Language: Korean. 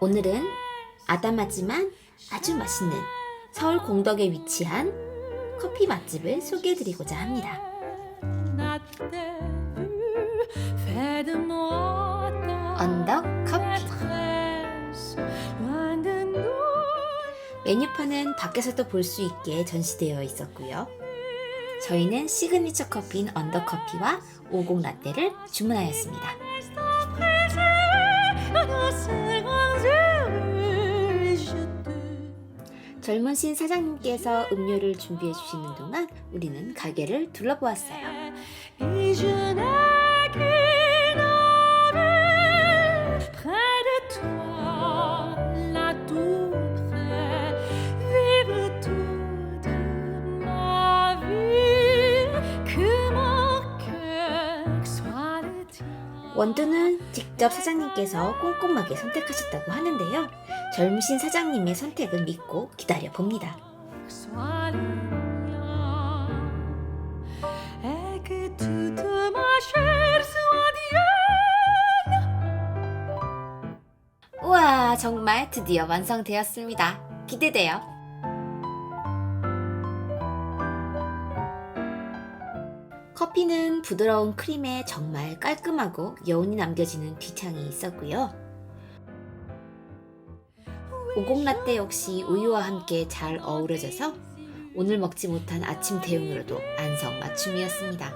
오늘은 아담하지만 아주 맛있는 서울 공덕에 위치한 커피 맛집을 소개해드리고자 합니다. 언덕 커피. 메뉴판은 밖에서도 볼 수 있게 전시되어 있었고요. 저희는 시그니처 커피인 언더 커피와 오곡 라떼를 주문하였습니다. 젊으신 사장님께서 음료를 준비해 주시는 동안 우리는 가게를 둘러보았어요. 원두는 직접 사장님께서 꼼꼼하게 선택하셨다고 하는데요. 젊으신 사장님의 선택을 믿고 기다려 봅니다. 우와, 정말 드디어 완성되었습니다. 기대돼요. 커피는 부드러운 크림에 정말 깔끔하고 여운이 남겨지는 뒤향이 있었고요. 오곡 라떼 역시 우유와 함께 잘 어우러져서 오늘 먹지 못한 아침 대용으로도 안성맞춤이었습니다.